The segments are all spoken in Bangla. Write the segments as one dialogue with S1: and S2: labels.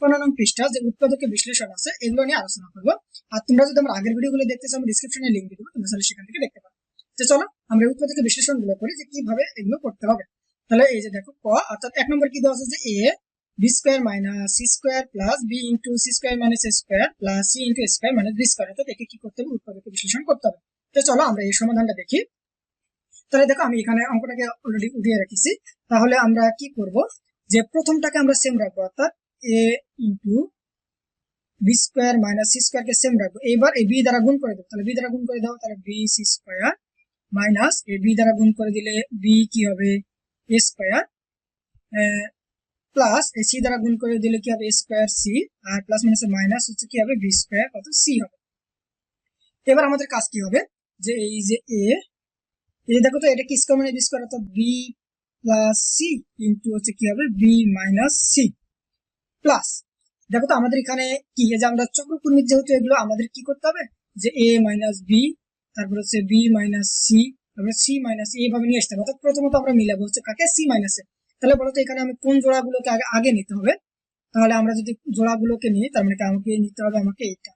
S1: ছাপ্পান্ন নং পৃষ্ঠা যে উৎপাদকের বিশ্লেষণ আছে, এগুলো নিয়ে আলোচনা করব। আর তোমরা যদি আমার আগের ভিডিওগুলো দেখতে চাও আমি ডিসক্রিপশনে লিঙ্ক দিয়ে দেবো, তোমরা চাইলে সেখান থেকে দেখতে পারো। তো চলো, আমরা উৎপাদকের বিশ্লেষণগুলো করি যে কীভাবে এগুলো করতে হবে। তাহলে এই যে দেখো, ক, অর্থাৎ এক নম্বর কি দেওয়া আছে যে A B square minus C square plus B into C square minus A square plus C into square minus B square অর্থাৎ একে কি করতে হবে? উৎপাদকের বিশ্লেষণ করতে হবে। তো চলো, আমরা এই সমাধানটা দেখি। তাহলে দেখো, আমি এখানে অঙ্কটাকে অলরেডি উঠিয়ে রেখেছি। তাহলে আমরা কি করব? যে প্রথমটাকে আমরা সেম রাখব, অর্থাৎ A into B square minus C K same রাখব। এইবার এই বি দ্বারা গুণ করে দেবো। তাহলে বি দ্বারা গুণ করে দাও, তাহলে B C square minus A B দ্বারা গুণ করে দিলে বি কি হবে? A square plus A C দ্বারা গুণ করে দিলে কি হবে? স্কোয়ার সি আর প্লাস মাইনাস মাইনাস হচ্ছে কি হবে? বি স্কোয়ার কত? সি হবে। এবার আমাদের কাজ কি হবে? যে এই যে এ এই দেখো তো, এটা কি স্কোয়ার মানে বি স্কোয়ার অর্থাৎ বি প্লাস সি ইন্টু হচ্ছে কি হবে? বি মাইনাস সি প্লাস দেখো তো আমাদের এখানে কি যে আমরা চক্রকুর্মিক যেহেতু এগুলো আমাদের কি করতে হবে? যে এ মাইনাস বি তারপর হচ্ছে বি মাইনাস সি তারপরে সি মাইনাস এইভাবে নিয়ে আসতে হবে। অর্থাৎ প্রথমত আমরা মিলাবো হচ্ছে কাকে? সি মাইনাসে তাহলে বলতো এখানে আমি কোন জোড়াগুলোকে আগে আগে নিতে হবে? তাহলে আমরা যদি জোড়াগুলোকে নিই, তার মানে আমাকে নিতে হবে আমাকে এইটা।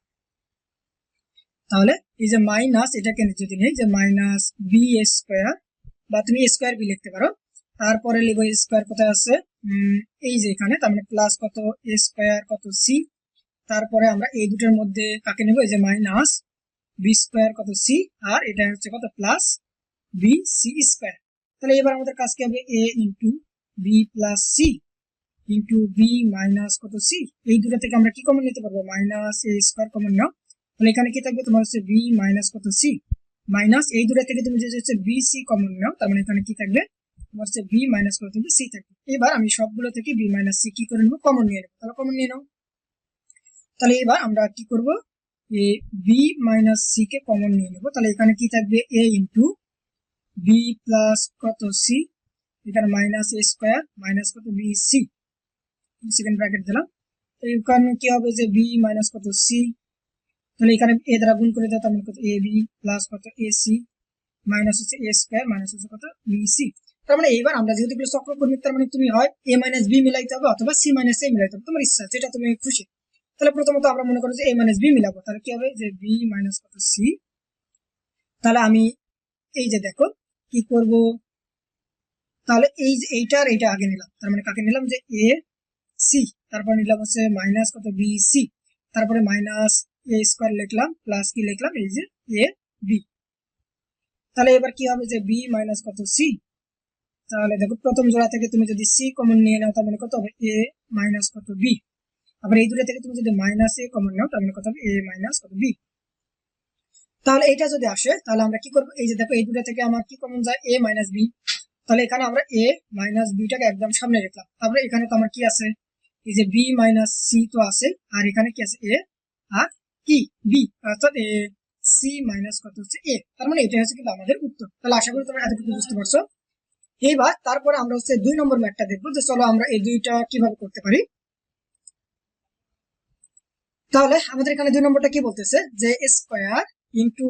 S1: তাহলে এই যে মাইনাস এটাকে যদি নেই, যে মাইনাস বি স্কোয়ার বা তুমি স্কোয়ার বি লিখতে পারো। তারপরে লিখব স্কোয়ার কোথায় আছে? এই যে এখানে, তার মানে প্লাস কত এ স্কোয়ার কত সি তারপরে আমরা এই দুটোর মধ্যে কাকে নেব? এই যে মাইনাস বি স্কোয়ার কত সি আর এটা হচ্ছে কত? প্লাস বি সি স্কোয়ার তাহলে এবার আমাদের কাজ কি হবে A into B plus C into B minus কত সি এই দুটো থেকে আমরা কি কমন নিতে পারব? মাইনাস এ স্কোয়ার কমন নাও তাহলে এখানে কি থাকবে? তোমার হচ্ছে বি মাইনাস কত সি মাইনাস এই দুটো থেকে তুমি যে হচ্ছে বি সি কমন নাও, তার মানে এখানে কি থাকবে? তোমার হচ্ছে বি মাইনাস কত থাকবে সি থাকবে। এবার আমি সবগুলো থেকে বি মাইনাস সি কি করে নেব? কমন নিয়ে নেব। তাহলে কমন নিয়ে নাও। তাহলে এবার আমরা কি করব? এ বি মাইনাস সি কে কমন নিয়ে নেব। তাহলে এখানে কি থাকবে? এ ইন্টু বি প্লাস কত সি এখানে মাইনাস এ স্কোয়ার মাইনাস কত বি সি সেকেন্ড ব্র্যাকেট দিলাম। তো এখানে কি হবে যে বি মাইনাস কত সি তাহলে এখানে এ দ্বারা গুণ করে দাও মানে কত এ বি প্লাস কত এ সি মাইনাস হচ্ছে এ স্কোয়ার মাইনাস হচ্ছে কত বি সি তার মানে এইবার আমরা যেহেতু এগুলো চক্রকর্মী তার মানে তুমি হয় এ মাইনাস বি মিলাইতে হবে অথবা সি মাইনাস এ মিলাইতে হবে। তোমার ইচ্ছা, যেটা তুমি খুশি। তাহলে প্রথমত আমরা মনে করো যে এ মাইনাস বি মিলাবো। তাহলে কি হবে? যে বি মাইনাস কত? সি তাহলে আমি এই যে দেখো, কি করব? তাহলে এই যে এইটা আর এইটা আগে নিলাম। তার মানে কাকে নিলাম? যে এ সি তারপর নিলাম হচ্ছে মাইনাস কত? বি সি তারপরে মাইনাস এ স্কোয়ার লিখলাম প্লাস কি লিখলাম? এই যে এ বি তাহলে এবার কি হবে? যে বি মাইনাস কত? সি তাহলে দেখো, প্রথম জোড়া থেকে তুমি যদি সি কমন নিয়ে নাও, তার মানে কত হবে? এ মাইনাস কত বি আবার এই দুটো থেকে তুমি যদি মাইনাস এ কমন নাও, তার মানে কত হবে? এ মাইনাস কত বি তাহলে এটা যদি আসে, তাহলে আমরা কি করব? এই যে দেখো, এই দুটো থেকে আমার কি কমন যায়? এ মাইনাস বি তাহলে এখানে আমরা এ মাইনাস বিটাকে একদম সামনে রাখলাম। তারপরে এখানে তো আমার কি আছে? এই যে বি মাইনাস সি তো আছে, আর এখানে কি আছে? এ আর কি বি অর্থাৎ এ সি মাইনাস কত হচ্ছে? এ তার মানে এটা হচ্ছে কিন্তু আমাদের উত্তর। তাহলে আশা করি তোমরা এতটুকু বুঝতে পারছ। এইবার তারপরে আমরা হচ্ছে দুই নম্বর ম্যাথটা দেখব যে চলো আমরা এই দুইটা কীভাবে করতে পারি। তাহলে আমাদের এখানে দুই নম্বরটা কি বলতেছে? যে square into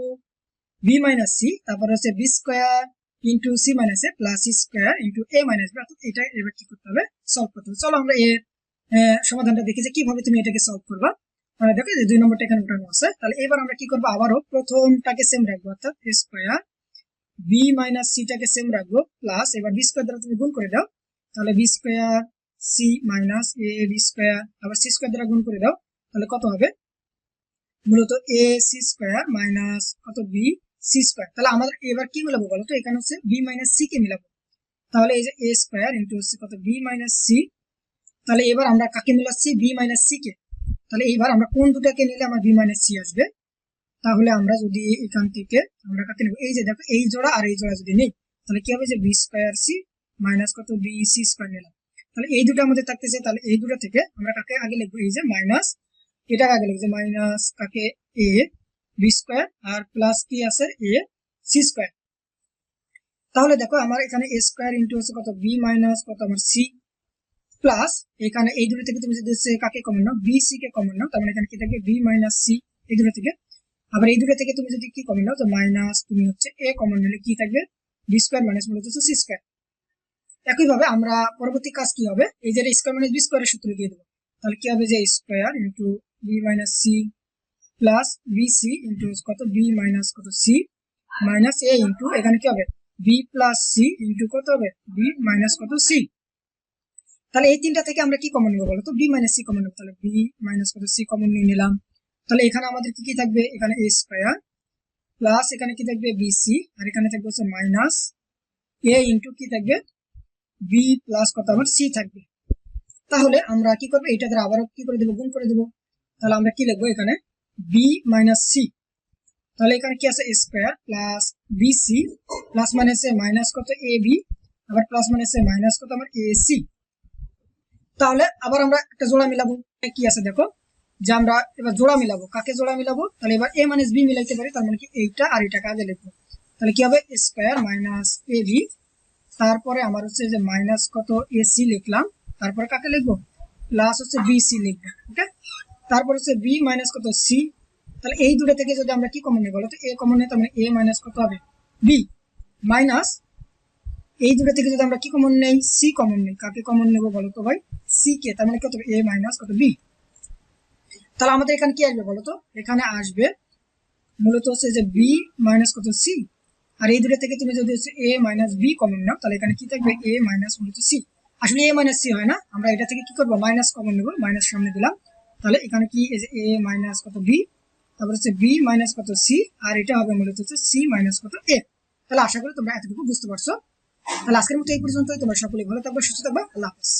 S1: B minus C তারপর হচ্ছে B square into C minus A plus C square into A minus B অর্থাৎ এটা এবার কি করতে হবে? সলভ করতে হবে। চলো আমরা এর সমাধানটা দেখি যে কীভাবে তুমি এটাকে সলভ করবা। তাহলে দেখো যে দুই নম্বরটা এখানে উঠানো আছে। তাহলে এবার আমরা কি করব? আবারও প্রথমটাকে সেম রাখব, অর্থাৎ স্কোয়ার বি মাইনাস সিটাকে সেম রাখব প্লাস এবার বি স্কোয়ার দ্বারা তুমি গুণ করে দাও, তাহলে B square C minus A B square আবার সি স্কোয়ার দ্বারা গুণ করে দাও, তাহলে কত হবে? মূলত এ সি স্কোয়ার মাইনাস কত বি সি স্কোয়ার তাহলে আমাদের এবার কি মিলাবো বলো তো? এখানে হচ্ছে বি মাইনাস সি কে মিলাবো। তাহলে এই যে এ স্কোয়ার ইন্টু হচ্ছে কত? বি মাইনাস সি তাহলে এবার আমরা কাকে মিলাচ্ছি? বি মাইনাস সি কে। তাহলে এইবার আমরা কোন দুটাকে নিলে আমার বি মাইনাস সি আসবে? তাহলে আমরা যদি এখান থেকে আমরা কাকে নেব এই যে দেখো, এই জোড়া আর এই জোড়া যদি নেই, তাহলে কি হবে যে বি স্কোয়ার সি মাইনাস কত বি সি স্কোয়ার নিলাম। তাহলে এই দুটো আমাদের থাকতেছে, তাহলে এই দুটো থেকে আমরা কাকে আগে লিখব? এই যে মাইনাস এটা আগে লিখব যে মাইনাস কাকে? এ বি স্কোয়ার আর প্লাস কি আছে? এ সি স্কোয়ার তাহলে দেখো, আমার এখানে এ স্কোয়ার ইন্টু হচ্ছে কত? বি মাইনাস কত? আমার সি প্লাস এখানে এই দুটো থেকে তুমি যদি কাকে কমন নাও? বি সি কে কমন নাও, তার মানে এখানে কি থাকবে? বি মাইনাস সি এই দুটো থেকে আবার এই দুটো থেকে তুমি যদি কি কমন নাও, তো মাইনাস তুমি হচ্ছে এ কমন নিলে কি থাকবে? বি স্কোয়ার মাইনাস মূলত হচ্ছে সি স্কোয়ার একইভাবে আমরা পরবর্তী কাজ কি হবে? এই যে স্কোয়ার মাইনাস বি স্কোয়ারের সূত্র দিয়ে দেবো। তাহলে কি হবে যে square into B minus C plus B C into কত? বি মাইনাস কত? সি মাইনাস এ ইন্টু এখানে কি হবে? বি প্লাস সি ইন্টু কত হবে? বি মাইনাস কত? সি তাহলে এই তিনটা থেকে আমরা কি কমন নেব বলো তো বি মাইনাস সি কমন নেব। তাহলে বি মাইনাস কত? সি কমন নিয়ে নিলাম। তাহলে এখানে আমাদের কি কি থাকবে? এখানে এ স্কোয়ার প্লাস এখানে কি থাকবে? বি সি আর এখানে থাকবে হচ্ছে মাইনাস এ ইন্টু কি থাকবে? বি প্লাস কত? আমার সি থাকবে। তাহলে আমরা কি করব? এটা দ্বারা কি করে দেবো? গুণ করে দেবো। তাহলে আমরা কি লিখব এখানে? বি মাইনাস সি তাহলে এখানে কি আছে? A square plus B C plus মাইনাসে মাইনাস কত? এ বি আবার প্লাস মাইনাসে মাইনাস কত? আমার এ সি তাহলে আবার আমরা একটা জোড়া মিলাবো। কি আছে দেখো? যে আমরা এবার জোড়া মিলাবো। কাকে জোড়া মিলাবো? তাহলে এবার এ মাইনাস বি মিলাইতে পারি, তার মানে কি এইটা আর এটাকে আগে লিখব তাহলে কি হবে? স্কোয়ার মাইনাস এ বি তারপরে আমার হচ্ছে যে মাইনাস কত এ সি লিখলাম। তারপরে কাকে লিখব? প্লাস হচ্ছে বি সি লিখব ওকে তারপর হচ্ছে বি মাইনাস কত সি তাহলে এই দুটো থেকে যদি আমরা কি কমন নেই বলো তো? এ কমন নেই মানে এ মাইনাস কত হবে? বি মাইনাস এই দুটো থেকে যদি আমরা কি কমন নেই? সি কমন নেই। কাকে কমন নেব বলো তো ভাই? সি কে, তার মানে কত এ মাইনাস কত? বি তাহলে আমাদের এখানে কি আসবে বলো তো এখানে আসবে মূলত হচ্ছে যে বি মাইনাস কত সি আর এই দুটো থেকে তুমি যদি হচ্ছে এ মাইনাস বি কমন নাও, তাহলে এখানে কি থাকবে? এ মাইনাস মূলত সি আসলে এ মাইনাস সি হয় না। আমরা এটা থেকে কি করব? মাইনাস কমন নেব মাইনাস সামনে দিলাম। তাহলে এখানে কি এ মাইনাস কত বি তারপর হচ্ছে বি মাইনাস কত সি আর এটা হবে মূলত হচ্ছে সি মাইনাস কত এ তাহলে আশা করি তোমরা এতটুকু বুঝতে পারছ। তাহলে আজকের মতো এই পর্যন্তই। তোমরা সকলে ভালো থাকবে, সুস্থ থাকবে। আল্লাহ হাফেজ।